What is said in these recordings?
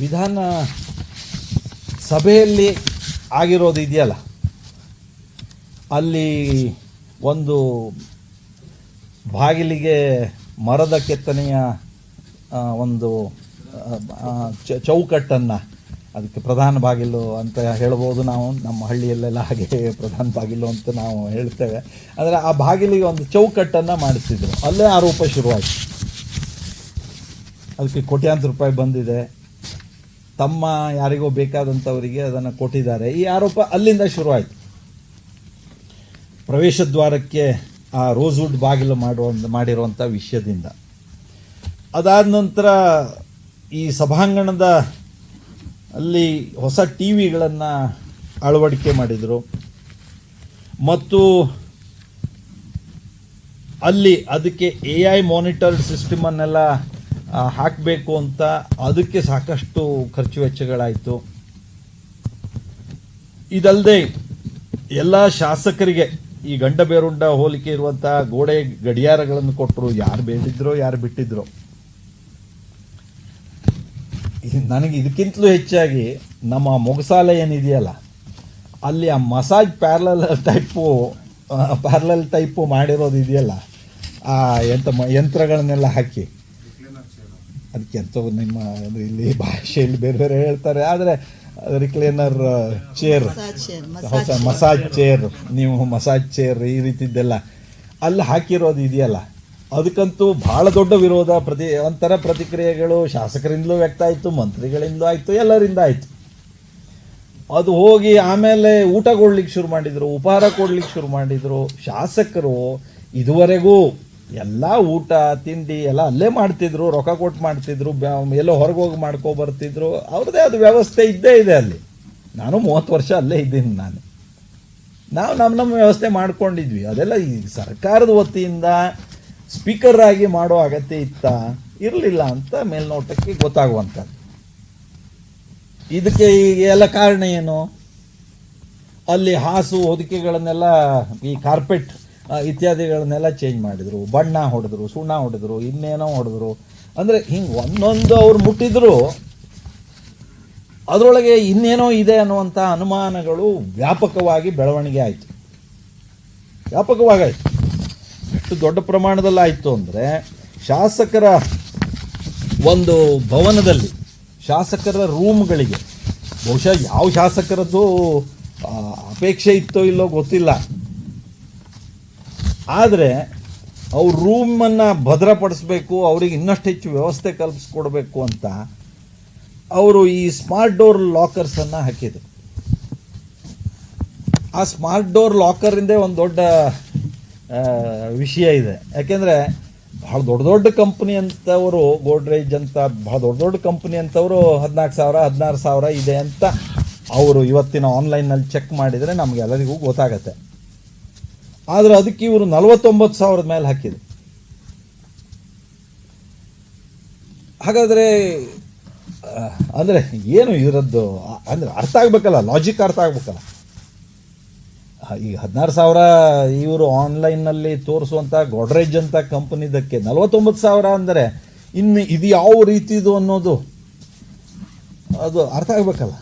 ವಿಧಾನ ಸಭೆಯಲ್ಲಿ ಆಗಿರೋದು ಇದೆಯಲ್ಲ? ಅಲ್ಲಿ ಒಂದು ಬಾಗಿಲಿಗೆ ಮರದ ಕೆತ್ತನೆಯ ಒಂದು ಚೌಕಟ್ಟನ್ನು ಅದಕ್ಕೆ ಪ್ರಧಾನ ಬಾಗಿಲು ಅಂತ ಹೇಳ್ಬೋದು ನಾವು. ನಮ್ಮ ಹಳ್ಳಿಯಲ್ಲೆಲ್ಲ ಹಾಗೆ ಪ್ರಧಾನ ಬಾಗಿಲು ಅಂತ ನಾವು ಹೇಳ್ತೇವೆ. ಅಂದರೆ ಆ ಬಾಗಿಲಿಗೆ ಒಂದು ಚೌಕಟ್ಟನ್ನು ಮಾಡಿಸಿದ್ರು. ಅಲ್ಲೇ ಆರೋಪ ಶುರುವಾಯಿತು. ಅದಕ್ಕೆ ಕೋಟ್ಯಾಂತರ ರೂಪಾಯಿ ಬಂದಿದೆ. ತಮ್ಮ ಯಾರಿಗೋ ಬೇಕಾದಂಥವರಿಗೆ ಅದನ್ನು ಕೊಟ್ಟಿದ್ದಾರೆ. ಈ ಆರೋಪ ಅಲ್ಲಿಂದ ಶುರುವಾಯಿತು. ಪ್ರವೇಶ ದ್ವಾರಕ್ಕೆ ಆ ರೋಸ್ವುಡ್ ಬಾಗಿಲು ಮಾಡುವ ಮಾಡಿರುವಂಥ ವಿಷಯದಿಂದ. ಅದಾದ ನಂತರ ಈ ಸಭಾಂಗಣದ ಅಲ್ಲಿ ಹೊಸ ಟಿ ವಿಗಳನ್ನು ಅಳವಡಿಕೆ ಮಾಡಿದರು. ಮತ್ತು ಅಲ್ಲಿ ಅದಕ್ಕೆ ಎ ಐ ಮಾನಿಟರ್ ಸಿಸ್ಟಮನ್ನೆಲ್ಲ ಹಾಕಬೇಕು ಅಂತ ಅದಕ್ಕೆ ಸಾಕಷ್ಟು ಖರ್ಚು ವೆಚ್ಚಗಳಾಯಿತು. ಇದಲ್ಲದೆ ಎಲ್ಲ ಶಾಸಕರಿಗೆ ಈ ಗಂಡ ಬೇರುಂಡ ಹೋಲಿಕೆ ಇರುವಂಥ ಗೋಡೆ ಗಡಿಯಾರಗಳನ್ನು ಕೊಟ್ಟರು. ಯಾರು ಬೇಡಿದ್ರೋ, ಯಾರು ಬಿಟ್ಟಿದ್ರೋ. ನನಗೆ ಇದಕ್ಕಿಂತಲೂ ಹೆಚ್ಚಾಗಿ ನಮ್ಮ ಮೊಗಸಾಲ ಏನಿದೆಯಲ್ಲ, ಅಲ್ಲಿ ಆ massage parallel type parallel type ಮಾಡಿರೋದು ಇದೆಯಲ್ಲ, ಆ, ಎಂತ ಯಂತ್ರಗಳನ್ನೆಲ್ಲ ಹಾಕಿ. ಅದಕ್ಕೆ ಎಂತ ನಿಮ್ಮ ಇಲ್ಲಿ ಭಾಷೆಯಲ್ಲಿ ಬೇರೆ ಬೇರೆ ಹೇಳ್ತಾರೆ. ಆದರೆ ರಿಕ್ಲೇನರ್ ಚೇರ್ ಹೊಸ ಮಸಾಜ್ ಚೇರ್ ನೀವು ಮಸಾಜ್ ಚೇರ್ ಈ ರೀತಿದ್ದೆಲ್ಲ. ಅಲ್ಲಿ ಹಾಕಿರೋದು ಇದೆಯಲ್ಲ ಅದಕ್ಕಂತೂ ಬಹಳ ದೊಡ್ಡ ವಿರೋಧ ಪ್ರತಿ ಒಂಥರ ಪ್ರತಿಕ್ರಿಯೆಗಳು ಶಾಸಕರಿಂದಲೂ ವ್ಯಕ್ತ ಆಯಿತು ಮಂತ್ರಿಗಳಿಂದಲೂ ಆಯಿತು ಎಲ್ಲರಿಂದ ಆಯಿತು. ಅದು ಹೋಗಿ ಆಮೇಲೆ ಊಟ ಕೊಡ್ಲಿಕ್ಕೆ ಶುರು ಮಾಡಿದರು ಉಪಹಾರ ಕೊಡ್ಲಿಕ್ಕೆ ಶುರು ಮಾಡಿದರು ಶಾಸಕರು ಇದುವರೆಗೂ ಎಲ್ಲ ಊಟ, ತಿಂಡಿ ಎಲ್ಲ ಅಲ್ಲೇ ಮಾಡ್ತಿದ್ರು, ರೊಕ್ಕ ಕೊಟ್ಟು ಮಾಡ್ತಿದ್ರು ಎಲ್ಲೋ ಹೊರಗೆ ಹೋಗಿ ಮಾಡ್ಕೊ ಬರ್ತಿದ್ರು. ಅವ್ರದ್ದೇ ಅದು ವ್ಯವಸ್ಥೆ ಇದ್ದೇ ಇದೆ ಅಲ್ಲಿ. ನಾನು ಮೂವತ್ತು ವರ್ಷ ಅಲ್ಲೇ ಇದ್ದೀನಿ ನಾನು. ನಾವು ನಮ್ಮ ನಮ್ಮ ವ್ಯವಸ್ಥೆ ಮಾಡ್ಕೊಂಡಿದ್ವಿ. ಅದೆಲ್ಲ ಈ ಸರ್ಕಾರದ ವತಿಯಿಂದ ಸ್ಪೀಕರ್ ಆಗಿ ಮಾಡೋ ಅಗತ್ಯ ಇತ್ತ? ಇರಲಿಲ್ಲ ಅಂತ ಮೇಲ್ನೋಟಕ್ಕೆ ಗೊತ್ತಾಗುವಂಥದ್ದು. ಇದಕ್ಕೆ ಈಗ ಎಲ್ಲ ಕಾರಣ ಏನು? ಅಲ್ಲಿ ಹಾಸು ಹೊದಿಕೆಗಳನ್ನೆಲ್ಲ ಈ ಕಾರ್ಪೆಟ್ ಇತ್ಯಾದಿಗಳನ್ನೆಲ್ಲ ಚೇಂಜ್ ಮಾಡಿದರು. ಬಣ್ಣ ಹೊಡೆದ್ರು, ಸುಣ್ಣ ಹೊಡೆದ್ರು, ಇನ್ನೇನೋ ಹೊಡೆದ್ರು. ಅಂದರೆ ಹಿಂಗೆ ಒಂದೊಂದು ಅವ್ರು ಮುಟ್ಟಿದ್ರು, ಅದರೊಳಗೆ ಇನ್ನೇನೋ ಇದೆ ಅನ್ನುವಂಥ ಅನುಮಾನಗಳು ವ್ಯಾಪಕವಾಗಿ ಬೆಳವಣಿಗೆ ಆಯಿತು. ವ್ಯಾಪಕವಾಗಾಯಿತು. ಎಷ್ಟು ದೊಡ್ಡ ಪ್ರಮಾಣದಲ್ಲಿ ಆಯಿತು ಅಂದರೆ ಶಾಸಕರ ಒಂದು ಭವನದಲ್ಲಿ, ಶಾಸಕರ ರೂಮ್ಗಳಿಗೆ, ಬಹುಶಃ ಯಾವ ಶಾಸಕರದ್ದು ಅಪೇಕ್ಷೆ ಇತ್ತೋ ಇಲ್ಲೋ ಗೊತ್ತಿಲ್ಲ. ಆದರೆ ಅವ್ರ ರೂಮನ್ನು ಭದ್ರಪಡಿಸ್ಬೇಕು, ಅವ್ರಿಗೆ ಇನ್ನಷ್ಟು ಹೆಚ್ಚು ವ್ಯವಸ್ಥೆ ಕಲ್ಪಿಸ್ಕೊಡ್ಬೇಕು ಅಂತ ಅವರು ಈ ಸ್ಮಾರ್ಟ್ ಡೋರ್ ಲಾಕರ್ಸನ್ನು ಹಾಕಿದರು. ಆ ಸ್ಮಾರ್ಟ್ ಡೋರ್ ಲಾಕರಿಂದೇ ಒಂದು ದೊಡ್ಡ ವಿಷಯ ಇದೆ. ಯಾಕೆಂದರೆ ಭಾಳ ದೊಡ್ಡ ದೊಡ್ಡ ಕಂಪ್ನಿ ಅಂತವರು ಗೋಡ್ರೇಜ್ ಅಂತ ಭಾಳ ದೊಡ್ಡ ದೊಡ್ಡ ಕಂಪ್ನಿ ಅಂತವರು ಹದಿನಾಲ್ಕು ಸಾವಿರ, ಹದಿನಾರು ಸಾವಿರ ಇದೆ ಅಂತ ಅವರು ಇವತ್ತಿನ ಆನ್ಲೈನಲ್ಲಿ ಚೆಕ್ ಮಾಡಿದರೆ ನಮಗೆಲ್ಲರಿಗೂ ಗೊತ್ತಾಗತ್ತೆ. ಆದರೆ ಅದಕ್ಕೆ ಇವರು ನಲವತ್ತೊಂಬತ್ತು ಸಾವಿರದ ಮೇಲೆ ಹಾಕಿದ್ರು. ಹಾಗಾದರೆ ಅಂದರೆ ಏನು ಇವರದ್ದು ಅಂದರೆ ಅರ್ಥ ಆಗಬೇಕಲ್ಲ ಲಾಜಿಕ್ ಅರ್ಥ ಆಗಬೇಕಲ್ಲ. ಈಗ ಹದಿನಾರು ಸಾವಿರ ಇವರು ಆನ್ಲೈನ್ನಲ್ಲಿ ತೋರಿಸುವಂಥ ಗೋಡ್ರೇಜ್ ಅಂತ ಕಂಪ್ನಿದಕ್ಕೆ ನಲವತ್ತೊಂಬತ್ತು ಸಾವಿರ ಅಂದರೆ ಇನ್ನು ಇದು ಯಾವ ರೀತಿದು ಅನ್ನೋದು, ಅದು ಅರ್ಥ ಆಗಬೇಕಲ್ಲ.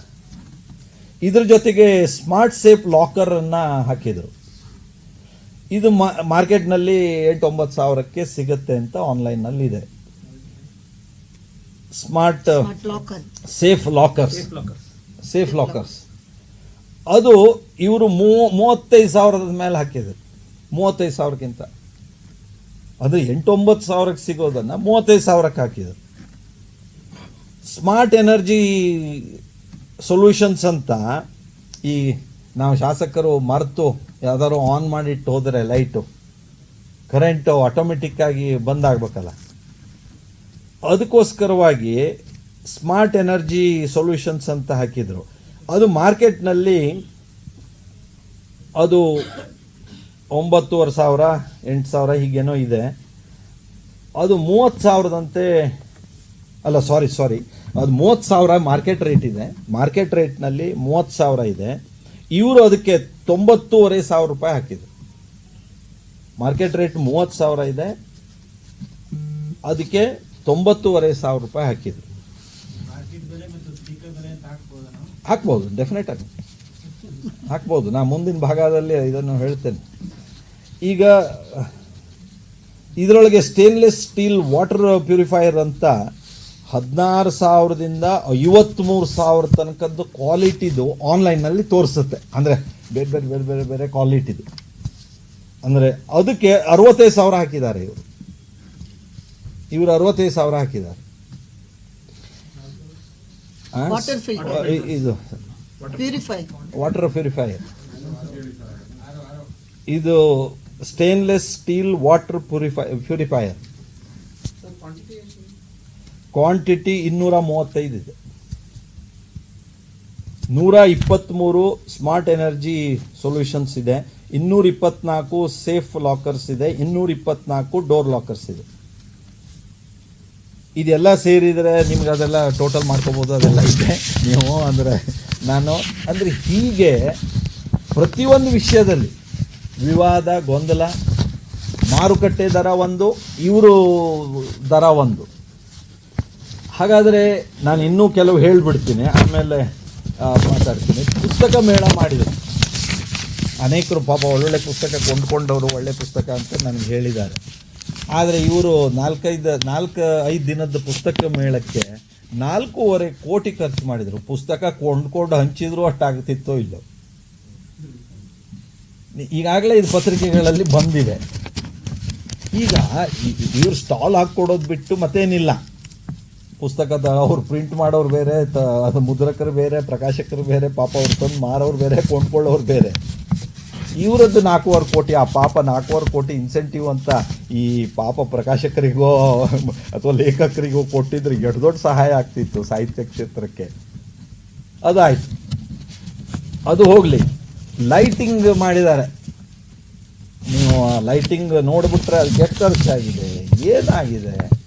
ಇದ್ರ ಜೊತೆಗೆ ಸ್ಮಾರ್ಟ್ ಸೇಫ್ ಲಾಕರನ್ನು ಹಾಕಿದರು. ಇದು ಮಾರ್ಕೆಟ್ನಲ್ಲಿ ಎಂಟು ಒಂಬತ್ತು ಸಾವಿರಕ್ಕೆ ಸಿಗುತ್ತೆ ಅಂತ ಆನ್ಲೈನ್ನಲ್ಲಿ ಇದೆ. Smart safe lockers. Safe lockers. ಅದು ಇವರು ಮೂವತ್ತೈದು ಸಾವಿರದ ಮೇಲೆ ಹಾಕಿದ್ರು. ಮೂವತ್ತೈದು ಸಾವಿರಕ್ಕಿಂತ. ಅದು ಎಂಟೊಂಬತ್ತು ಸಾವಿರಕ್ಕೆ ಸಿಗೋದನ್ನು ಮೂವತ್ತೈದು ಸಾವಿರಕ್ಕೆ ಹಾಕಿದರು. ಸ್ಮಾರ್ಟ್ ಎನರ್ಜಿ ಸೊಲ್ಯೂಷನ್ಸ್ ಅಂತ ಈ ನಾವು ಶಾಸಕರು ಮರೆತು ಯಾವ್ದಾದ್ರು ಆನ್ ಮಾಡಿಟ್ಟು ಹೋದರೆ ಲೈಟು ಕರೆಂಟು ಆಟೋಮೆಟಿಕ್ಕಾಗಿ ಬಂದಾಗಬೇಕಲ್ಲ ಅದಕ್ಕೋಸ್ಕರವಾಗಿ ಸ್ಮಾರ್ಟ್ ಎನರ್ಜಿ ಸೊಲ್ಯೂಷನ್ಸ್ ಅಂತ ಹಾಕಿದರು. ಅದು ಮಾರ್ಕೆಟ್ನಲ್ಲಿ ಅದು ಒಂಬತ್ತುವರೆ ಸಾವಿರ, ಎಂಟು ಸಾವಿರ ಹೀಗೇನೋ ಇದೆ. ಅದು ಮೂವತ್ತು ಸಾವಿರದಂತೆ ಅಲ್ಲ ಸಾರಿ ಸಾರಿ ಅದು ಮೂವತ್ತು ಸಾವಿರ ಮಾರ್ಕೆಟ್ ರೇಟ್ ಇದೆ. ಮಾರ್ಕೆಟ್ ರೇಟ್ನಲ್ಲಿ ಮೂವತ್ತು ಸಾವಿರ ಇದೆ. ಇವರು ಅದಕ್ಕೆ ತೊಂಬತ್ತೂವರೆ ಸಾವಿರ ರೂಪಾಯಿ ಹಾಕಿದ್ರು. ಮಾರ್ಕೆಟ್ ರೇಟ್ ಮೂವತ್ತು ಸಾವಿರ ಇದೆ. ಅದಕ್ಕೆ ತೊಂಬತ್ತೂವರೆ ಸಾವಿರ ರೂಪಾಯಿ ಹಾಕಿದ್ರು. ಹಾಕ್ಬೋದು ಡೆಫಿನೆಟ್ ಆಗಿ. ಹಾಕ್ಬೋದು. ನಾ ಮುಂದಿನ ಭಾಗದಲ್ಲಿ ಇದನ್ನು ಹೇಳ್ತೇನೆ. ಈಗ, ಇದರೊಳಗೆ ಸ್ಟೇನ್ಲೆಸ್ ಸ್ಟೀಲ್ ವಾಟರ್ ಪ್ಯೂರಿಫೈಯರ್ ಅಂತ ಹದಿನಾರು ಸಾವಿರದಿಂದ ಐವತ್ತ್ಮೂರು ಸಾವಿರ ತನಕದ್ದು ಕ್ವಾಲಿಟಿದು ಆನ್ಲೈನ್ನಲ್ಲಿ ತೋರಿಸುತ್ತೆ. ಅಂದರೆ ಬೇರೆ ಬೇರೆ ಬೇರೆ ಬೇರೆ ಬೇರೆ ಕ್ವಾಲಿಟಿದು. ಅಂದರೆ ಅದಕ್ಕೆ ಅರವತ್ತೈದು ಸಾವಿರ ಹಾಕಿದ್ದಾರೆ ಇವರು. ಇವರು ಅರವತ್ತೈದು ಸಾವಿರ ಹಾಕಿದ್ದಾರೆ. ಇದು. ವಾಟರ್ ಪ್ಯೂರಿಫೈಯರ್ ಇದು stainless steel water purify purifier quantity ಇನ್ನೂರ ಮೂವತ್ತೈದು ಇದೆ. ನೂರ ಇಪ್ಪತ್ತ್ಮೂರು ಸ್ಮಾರ್ಟ್ ಎನರ್ಜಿ ಸೊಲ್ಯೂಷನ್ಸ್ ಇದೆ. ಇನ್ನೂರ ಇಪ್ಪತ್ನಾಲ್ಕು ಸೇಫ್ ಲಾಕರ್ಸ್ ಇದೆ. ಇನ್ನೂರ ಇಪ್ಪತ್ನಾಲ್ಕು ಡೋರ್ ಲಾಕರ್ಸ್ ಇದೆ. ಇದೆಲ್ಲ ಸೇರಿದರೆ ನಿಮ್ಗೆ ಅದೆಲ್ಲ ಟೋಟಲ್ ಮಾಡ್ಕೋಬೋದು, ಅದೆಲ್ಲ ಇದೆ. ನೀವು ಅಂದರೆ ನಾನು ಅಂದರೆ ಹೀಗೆ ಪ್ರತಿಯೊಂದು ವಿಷಯದಲ್ಲಿ ವಿವಾದ, ಗೊಂದಲ, ಮಾರುಕಟ್ಟೆ ದರ ಒಂದು, ಇವರು ದರ ಒಂದು. ಹಾಗಾದರೆ ನಾನು ಇನ್ನೂ ಕೆಲವು ಹೇಳಿಬಿಡ್ತೀನಿ, ಆಮೇಲೆ ಮಾತಾಡ್ತೀನಿ. ಪುಸ್ತಕ ಮೇಳ ಮಾಡಿದರು ಅನೇಕರು ಪಾಪ ಒಳ್ಳೊಳ್ಳೆ ಪುಸ್ತಕ ಕೊಂಡ್ಕೊಂಡವರು ಒಳ್ಳೆ ಪುಸ್ತಕ ಅಂತ ನನಗೆ ಹೇಳಿದ್ದಾರೆ. ಆದರೆ ಇವರು ನಾಲ್ಕೈದು, ನಾಲ್ಕು, ಐದು ದಿನದ ಪುಸ್ತಕ ಮೇಳಕ್ಕೆ ನಾಲ್ಕೂವರೆ ಕೋಟಿ ಖರ್ಚು ಮಾಡಿದರು. ಪುಸ್ತಕ ಕೊಂಡ್ಕೊಂಡು ಹಂಚಿದ್ರು ಅಷ್ಟಾಗ್ತಿತ್ತೋ ಇಲ್ಲೋ. ಈಗಾಗಲೇ ಇದು ಪತ್ರಿಕೆಗಳಲ್ಲಿ ಬಂದಿದೆ. ಈಗ ಇವರು ಸ್ಟಾಲ್ ಹಾಕ್ಕೊಡೋದು ಬಿಟ್ಟು ಮತ್ತೇನಿಲ್ಲ. ಪುಸ್ತಕದ ಅವ್ರು ಪ್ರಿಂಟ್ ಮಾಡೋರು ಬೇರೆ, ತ, ಮುದ್ರಕರು ಬೇರೆ, ಪ್ರಕಾಶಕರು ಬೇರೆ, ಪಾಪ ಅವ್ರು ತಂದು ಮಾರೋರು ಬೇರೆ, ಕೊಂಡ್ಕೊಳ್ಳೋರು ಬೇರೆ. ಇವರದ್ದು ನಾಲ್ಕೂವರೆ ಕೋಟಿ, ಆ ಪಾಪ ನಾಲ್ಕೂವರೆ ಕೋಟಿ ಇನ್ಸೆಂಟಿವ್ ಅಂತ ಈ ಪಾಪ ಪ್ರಕಾಶಕರಿಗೋ, ಅಥವಾ ಲೇಖಕರಿಗೋ ಕೊಟ್ಟಿದ್ರೆ ಎಷ್ಟು ದೊಡ್ಡ ಸಹಾಯ ಆಗ್ತಿತ್ತು ಸಾಹಿತ್ಯ ಕ್ಷೇತ್ರಕ್ಕೆ. ಅದಾಯ್ತು. ಅದು ಹೋಗಲಿ. ಲೈಟಿಂಗ್ ಮಾಡಿದ್ದಾರೆ. ನೀವು ಲೈಟಿಂಗ್ ನೋಡಿಬಿಟ್ರೆ ಅದು ಕೆಟ್ಟ ಖರ್ಚಾಗಿದೆ ಏನಾಗಿದೆ?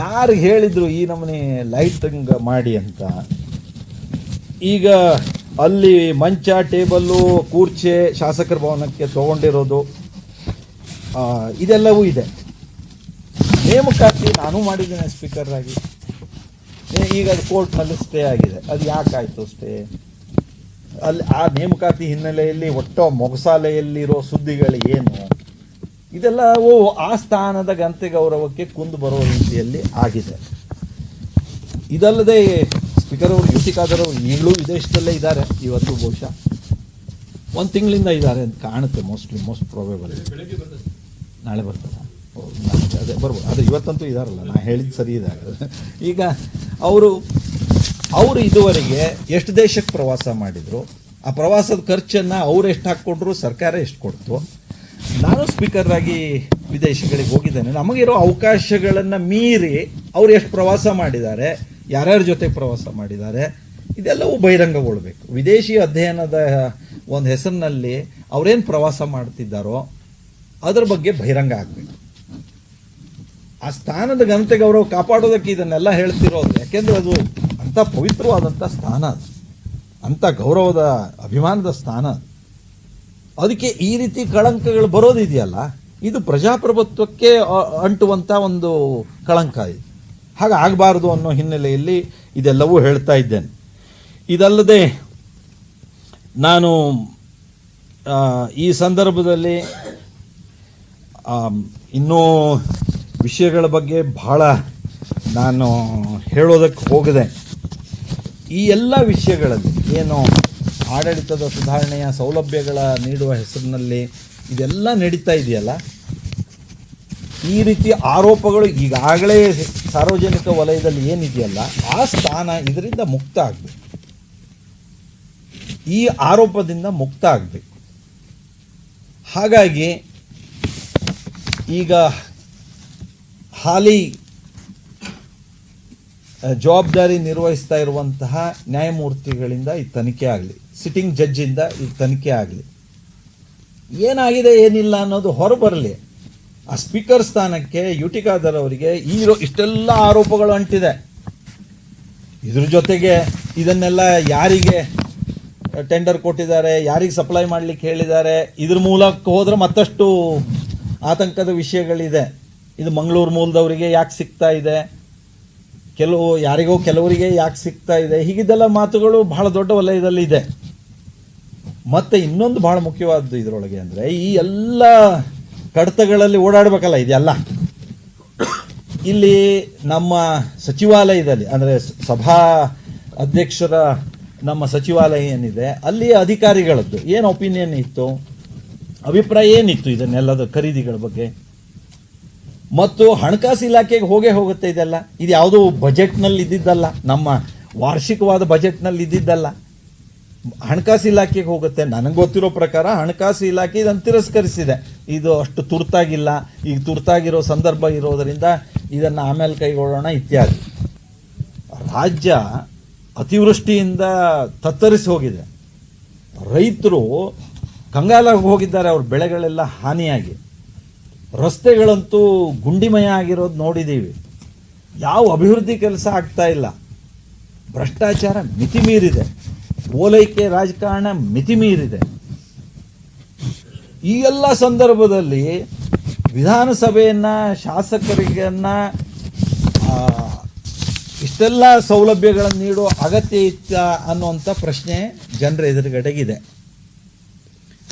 ಯಾರು ಹೇಳಿದ್ರು ಈ ನಮೂನೆ ಲೈಟಿಂಗ್ ಮಾಡಿ ಅಂತ? ಈಗ ಅಲ್ಲಿ ಮಂಚ ಟೇಬಲ್ಲು ಕೂರ್ಚೆ ಶಾಸಕರ ಭವನಕ್ಕೆ ತಗೊಂಡಿರೋದು ಇದೆಲ್ಲವೂ ಇದೆ. ನೇಮಕಾತಿ ನಾನು ಮಾಡಿದ್ದೇನೆ ಸ್ಪೀಕರ್ ಆಗಿ ಈಗ ಅದು ಕೋರ್ಟ್ನಲ್ಲಿ ಸ್ಟೇ ಆಗಿದೆ. ಅದು ಯಾಕಾಯಿತು ಸ್ಟೇ ಅಲ್ಲಿ ಆ ನೇಮಕಾತಿ ಹಿನ್ನೆಲೆಯಲ್ಲಿ ಒಟ್ಟು ಮೊಗಸಾಲೆಯಲ್ಲಿರೋ ಸುದ್ದಿಗಳು ಏನು? ಇದೆಲ್ಲವೂ ಆ ಸ್ಥಾನದ ಗಂತೆ ಗೌರವಕ್ಕೆ ಕುಂದು ಬರೋ ರೀತಿಯಲ್ಲಿ ಆಗಿದೆ. ಇದಲ್ಲದೆ ಸ್ಪೀಕರ್ ಅವರು ಯುತಿಕಾದರು ಈಗಲೂ ವಿದೇಶದಲ್ಲೇ ಇದ್ದಾರೆ. ಇವತ್ತು ಬಹುಶಃ ಒಂದು ತಿಂಗಳಿಂದ ಇದ್ದಾರೆ ಅಂತ ಕಾಣುತ್ತೆ ಮೋಸ್ಟ್ಲಿ ಮೋಸ್ಟ್ ಪ್ರಾಬೆಬಲ್ ನಾಳೆ ಬರ್ತದೆ? ಓ, ಅದೇ ಬರ್ಬೋದು. ಅದು ಇವತ್ತಂತೂ ಇದಾರಲ್ಲ ನಾನು ಹೇಳಿದ್ದು ಸರಿ ಇದೆ. ಈಗ ಅವರು ಅವರು ಇದುವರೆಗೆ ಎಷ್ಟು ದೇಶಕ್ಕೆ ಪ್ರವಾಸ ಮಾಡಿದರು? ಆ ಪ್ರವಾಸದ ಖರ್ಚನ್ನು ಅವ್ರು ಎಷ್ಟು ಹಾಕ್ಕೊಂಡ್ರು? ಸರ್ಕಾರ ಎಷ್ಟು ಕೊಡ್ತು? ನಾನು ಸ್ಪೀಕರ್ ಆಗಿ ವಿದೇಶಗಳಿಗೆ ಹೋಗಿದ್ದೇನೆ. ನಮಗಿರೋ ಅವಕಾಶಗಳನ್ನು ಮೀರಿ ಅವ್ರು ಎಷ್ಟು ಪ್ರವಾಸ ಮಾಡಿದ್ದಾರೆ, ಯಾರ್ಯಾರ ಜೊತೆ ಪ್ರವಾಸ ಮಾಡಿದ್ದಾರೆ, ಇದೆಲ್ಲವೂ ಬಹಿರಂಗಗೊಳ್ಬೇಕು ವಿದೇಶಿ ಅಧ್ಯಯನದ ಒಂದು ಹೆಸರಿನಲ್ಲಿ ಅವರೇನು ಪ್ರವಾಸ ಮಾಡ್ತಿದ್ದಾರೋ, ಅದರ ಬಗ್ಗೆ ಬಹಿರಂಗ ಆಗಬೇಕು. ಆ ಸ್ಥಾನದ ಘನತೆ ಗೌರವ ಕಾಪಾಡೋದಕ್ಕೆ ಇದನ್ನೆಲ್ಲ ಹೇಳ್ತಿರೋದು, ಯಾಕೆಂದರೆ ಅದು ಅಂಥ ಪವಿತ್ರವಾದಂಥ ಸ್ಥಾನ ಅದು. ಅಂಥ ಗೌರವದ ಅಭಿಮಾನದ ಸ್ಥಾನ ಅದು. ಅದಕ್ಕೆ ಈ ರೀತಿ ಕಳಂಕಗಳು ಬರೋದಿದೆಯಲ್ಲ? ಇದು ಪ್ರಜಾಪ್ರಭುತ್ವಕ್ಕೆ ಅಂಟುವಂಥ ಒಂದು ಕಳಂಕ ಇದು. ಹಾಗೆ ಆಗಬಾರ್ದು ಅನ್ನೋ ಹಿನ್ನೆಲೆಯಲ್ಲಿ ಇದೆಲ್ಲವೂ ಹೇಳ್ತಾ ಇದ್ದೇನೆ. ಇದಲ್ಲದೆ ನಾನು ಈ ಸಂದರ್ಭದಲ್ಲಿ ಇನ್ನೂ ವಿಷಯಗಳ ಬಗ್ಗೆ ಬಹಳ ನಾನು ಹೇಳೋದಕ್ಕೆ ಹೋಗದೆ ಈ ಎಲ್ಲ ವಿಷಯಗಳಲ್ಲಿ ಏನು ಆಡಳಿತದ ಸುಧಾರಣೆಯ ಸೌಲಭ್ಯಗಳ ನೀಡುವ ಹೆಸರಿನಲ್ಲಿ ಇದೆಲ್ಲ ನಡೀತಾ ಇದೆಯಲ್ಲ? ಈ ರೀತಿ ಆರೋಪಗಳು ಈಗಾಗಲೇ ಸಾರ್ವಜನಿಕ ವಲಯದಲ್ಲಿ ಏನಿದೆಯಲ್ಲ, ಆ ಸ್ಥಾನ ಇದರಿಂದ ಮುಕ್ತ ಆಗಬೇಕು. ಈ ಆರೋಪದಿಂದ ಮುಕ್ತ ಆಗಬೇಕು. ಹಾಗಾಗಿ ಈಗ ಹಾಲಿ ಜವಾಬ್ದಾರಿ ನಿರ್ವಹಿಸ್ತಾ ಇರುವಂತಹ ನ್ಯಾಯಮೂರ್ತಿಗಳಿಂದ ಈ ತನಿಖೆ ಆಗಲಿ. ಸಿಟ್ಟಿಂಗ್ ಜಡ್ಜಿಂದ ಈ ತನಿಖೆ ಆಗಲಿ. ಏನಾಗಿದೆ, ಏನಿಲ್ಲ ಅನ್ನೋದು ಹೊರಬರಲಿ. ಆ ಸ್ಪೀಕರ್ ಸ್ಥಾನಕ್ಕೆ ಯುಟಿಕಾದರ್ ಅವರಿಗೆ ಈರೋ ಇಷ್ಟೆಲ್ಲ ಆರೋಪಗಳು ಅಂಟಿದೆ. ಇದ್ರ ಜೊತೆಗೆ ಇದನ್ನೆಲ್ಲ ಯಾರಿಗೆ ಟೆಂಡರ್ ಕೊಟ್ಟಿದ್ದಾರೆ, ಯಾರಿಗೆ ಸಪ್ಲೈ ಮಾಡ್ಲಿಕ್ಕೆ ಹೇಳಿದ್ದಾರೆ, ಇದ್ರ ಮೂಲಕ ಹೋದ್ರೆ ಮತ್ತಷ್ಟು ಆತಂಕದ ವಿಷಯಗಳಿದೆ. ಇದು ಮಂಗಳೂರು ಮೂಲದವರಿಗೆ ಯಾಕೆ ಸಿಗ್ತಾ ಇದೆ? ಕೆಲವು ಯಾರಿಗೋ ಕೆಲವರಿಗೆ ಯಾಕೆ ಸಿಗ್ತಾ ಇದೆ? ಹೀಗಿದ್ದೆಲ್ಲ ಮಾತುಗಳು ಬಹಳ ದೊಡ್ಡ ವಲಯದಲ್ಲಿ ಇದೆ ಮತ್ತೆ ಇನ್ನೊಂದು ಬಹಳ ಮುಖ್ಯವಾದ್ದು ಇದರೊಳಗೆ ಅಂದರೆ ಈ ಎಲ್ಲ ಕಡತಗಳಲ್ಲಿ ಓಡಾಡಬೇಕಲ್ಲ ಇದೆಲ್ಲ ಇಲ್ಲಿ ನಮ್ಮ ಸಚಿವಾಲಯದಲ್ಲಿ, ಅಂದರೆ ಸಭಾ ಅಧ್ಯಕ್ಷರ ನಮ್ಮ ಸಚಿವಾಲಯ ಏನಿದೆ, ಅಲ್ಲಿ ಅಧಿಕಾರಿಗಳದ್ದು ಏನು ಒಪಿನಿಯನ್ ಇತ್ತು? ಅಭಿಪ್ರಾಯ ಏನಿತ್ತು ಇದನ್ನೆಲ್ಲದ ಖರೀದಿಗಳ ಬಗ್ಗೆ? ಮತ್ತು ಹಣಕಾಸು ಇಲಾಖೆಗೆ ಹೋಗೇ ಹೋಗುತ್ತೆ ಇದೆಲ್ಲ? ಇದು ಯಾವುದೋ ಬಜೆಟ್ನಲ್ಲಿ ಇದ್ದಿದ್ದಲ್ಲ ನಮ್ಮ ವಾರ್ಷಿಕವಾದ ಬಜೆಟ್ನಲ್ಲಿ ಇದ್ದಿದ್ದಲ್ಲ ಹಣಕಾಸು ಇಲಾಖೆಗೆ ಹೋಗುತ್ತೆ. ನನಗೆ ಗೊತ್ತಿರೋ ಪ್ರಕಾರ ಹಣಕಾಸು ಇಲಾಖೆ ಇದನ್ನು ತಿರಸ್ಕರಿಸಿದೆ. ಇದು ಅಷ್ಟು ತುರ್ತಾಗಿಲ್ಲ. ಈಗ ತುರ್ತಾಗಿರೋ ಸಂದರ್ಭ ಇರೋದರಿಂದ ಇದನ್ನು ಆಮೇಲೆ ಕೈಗೊಳ್ಳೋಣ ಇತ್ಯಾದಿ. ರಾಜ್ಯ ಅತಿವೃಷ್ಟಿಯಿಂದ ತತ್ತರಿಸಿ ಹೋಗಿದೆ. ರೈತರು ಕಂಗಾಲಾಗಿ ಹೋಗಿದ್ದಾರೆ. ಅವ್ರ ಬೆಳೆಗಳೆಲ್ಲ ಹಾನಿಯಾಗಿ. ರಸ್ತೆಗಳಂತೂ ಗುಂಡಿಮಯ ಆಗಿರೋದು ನೋಡಿದ್ದೀವಿ ಯಾವ ಅಭಿವೃದ್ಧಿ ಕೆಲಸ ಆಗ್ತಾ ಇಲ್ಲ. ಭ್ರಷ್ಟಾಚಾರ ಮಿತಿ ಮೀರಿದೆ ಓಲೈಕೆ ರಾಜಕಾರಣ ಮಿತಿ ಮೀರಿದೆ ಈ ಎಲ್ಲ ಸಂದರ್ಭದಲ್ಲಿ ವಿಧಾನಸಭೆಯನ್ನ, ಶಾಸಕರಿಗನ್ನ ಇಷ್ಟೆಲ್ಲ ಸೌಲಭ್ಯಗಳನ್ನು ನೀಡೋ ಅಗತ್ಯ ಇತ್ತ ಅನ್ನುವಂಥ ಪ್ರಶ್ನೆ ಜನರ ಎದುರುಗಡೆಗಿದೆ.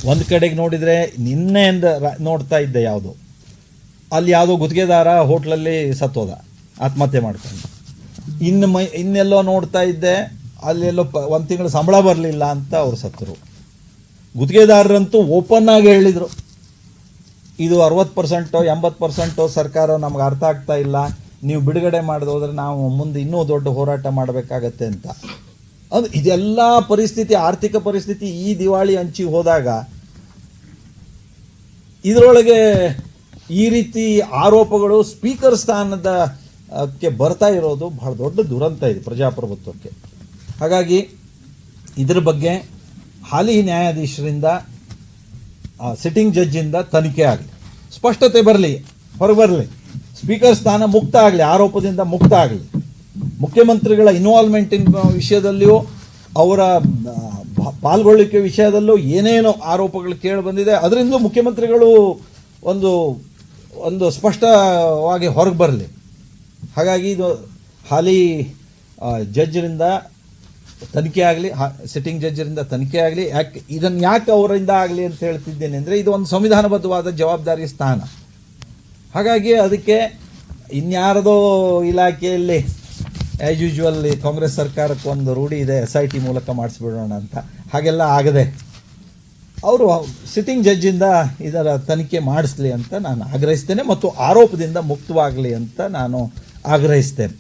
ಒಂದು ಕಡೆಗೆ ನೋಡಿದರೆ ನಿನ್ನೆಯಿಂದ ನೋಡ್ತಾ ಇದ್ದೆ ಯಾವುದು. ಅಲ್ಲಿ ಯಾವುದೋ ಗುತ್ತಿಗೆದಾರ ಹೋಟ್ಲಲ್ಲಿ ಸತ್ತೋದ. ಆತ್ಮಹತ್ಯೆ ಮಾಡ್ಕೊಂಡು. ಇನ್ನು ಮೈ, ಇನ್ನೆಲ್ಲೋ ನೋಡ್ತಾ ಇದ್ದೆ ಅಲ್ಲೆಲ್ಲೋ ಪ ಒಂದು ತಿಂಗಳು ಸಂಬಳ ಬರಲಿಲ್ಲ ಅಂತ ಅವರು ಸತ್ತರು. ಗುತ್ತಿಗೆದಾರರಂತೂ ಓಪನ್ ಆಗಿ ಹೇಳಿದರು. ಇದು ಅರವತ್ತು ಪರ್ಸೆಂಟೋ, ಎಂಬತ್ತು ಪರ್ಸೆಂಟೋ ಸರ್ಕಾರ ನಮ್ಗೆ ಅರ್ಥ ಆಗ್ತಾ ಇಲ್ಲ. ನೀವು ಬಿಡುಗಡೆ ಮಾಡದೆ ನಾವು ಮುಂದೆ ಇನ್ನೂ ದೊಡ್ಡ ಹೋರಾಟ ಮಾಡಬೇಕಾಗತ್ತೆ ಅಂತ. ಅದು ಇದೆಲ್ಲ ಪರಿಸ್ಥಿತಿ, ಆರ್ಥಿಕ ಪರಿಸ್ಥಿತಿ ಈ ದಿವಾಳಿ ಹಂಚಿ ಹೋದಾಗ ಇದರೊಳಗೆ ಈ ರೀತಿ ಆರೋಪಗಳು ಸ್ಪೀಕರ್ ಸ್ಥಾನದ ಕ್ಕೆ ಬರ್ತಾ ಇರೋದು ಬಹಳ ದೊಡ್ಡ ದುರಂತ ಇದೆ ಪ್ರಜಾಪ್ರಭುತ್ವಕ್ಕೆ. ಹಾಗಾಗಿ ಇದರ ಬಗ್ಗೆ ಹಾಲಿ ನ್ಯಾಯಾಧೀಶರಿಂದ ಸಿಟ್ಟಿಂಗ್ ಜಡ್ಜಿಂದ ತನಿಖೆ ಆಗಲಿ. ಸ್ಪಷ್ಟತೆ ಬರಲಿ ಹೊರಗೆ ಬರಲಿ ಸ್ಪೀಕರ್ ಸ್ಥಾನ ಮುಕ್ತ ಆಗಲಿ, ಆರೋಪದಿಂದ ಮುಕ್ತ ಆಗಲಿ. ಮುಖ್ಯಮಂತ್ರಿಗಳ ಇನ್ವಾಲ್ವ್ಮೆಂಟಿನ ವಿಷಯದಲ್ಲಿಯೂ, ಅವರ ಪಾಲ್ಗೊಳ್ಳಿಕೆ ವಿಷಯದಲ್ಲೂ ಏನೇನೋ ಆರೋಪಗಳು ಕೇಳಿ ಬಂದಿದೆ. ಅದರಿಂದ ಮುಖ್ಯಮಂತ್ರಿಗಳು ಒಂದು ಒಂದು ಸ್ಪಷ್ಟವಾಗಿ ಹೊರಗೆ ಬರಲಿ. ಹಾಗಾಗಿ ಇದು ಹಾಲಿ ಜಡ್ಜರಿಂದ ತನಿಖೆ ಆಗಲಿ ಸಿಟ್ಟಿಂಗ್ ಜಡ್ಜರಿಂದ ತನಿಖೆ ಆಗಲಿ, ಯಾಕೆ ಇದನ್ನು ಯಾಕೆ ಅವರಿಂದ ಆಗಲಿ ಅಂತ ಹೇಳ್ತಿದ್ದೇನೆ ಅಂದರೆ ಇದು ಒಂದು ಸಂವಿಧಾನಬದ್ಧವಾದ ಜವಾಬ್ದಾರಿ ಸ್ಥಾನ. ಹಾಗಾಗಿ ಅದಕ್ಕೆ ಇನ್ಯಾರದೋ ಇಲಾಖೆಯಲ್ಲಿ ಆ್ಯಸ್ ಯೂಶ್ವಲ್ ಕಾಂಗ್ರೆಸ್ ಸರ್ಕಾರಕ್ಕೆ ಒಂದು ರೂಢಿ ಇದೆ ಎಸ್ ಐ ಟಿ ಮೂಲಕ ಮಾಡಿಸ್ಬಿಡೋಣ ಅಂತ. ಹಾಗೆಲ್ಲ ಆಗದೆ ಅವರು ಸಿಟ್ಟಿಂಗ್ ಜಡ್ಜಿಂದ ಇದರ ತನಿಖೆ ಮಾಡಿಸ್ಲಿ ಅಂತ ನಾನು ಆಗ್ರಹಿಸ್ತೇನೆ ಮತ್ತು ಆರೋಪದಿಂದ ಮುಕ್ತವಾಗಲಿ ಅಂತ ನಾನು ಆಗ್ರಹಿಸ್ತೇನೆ.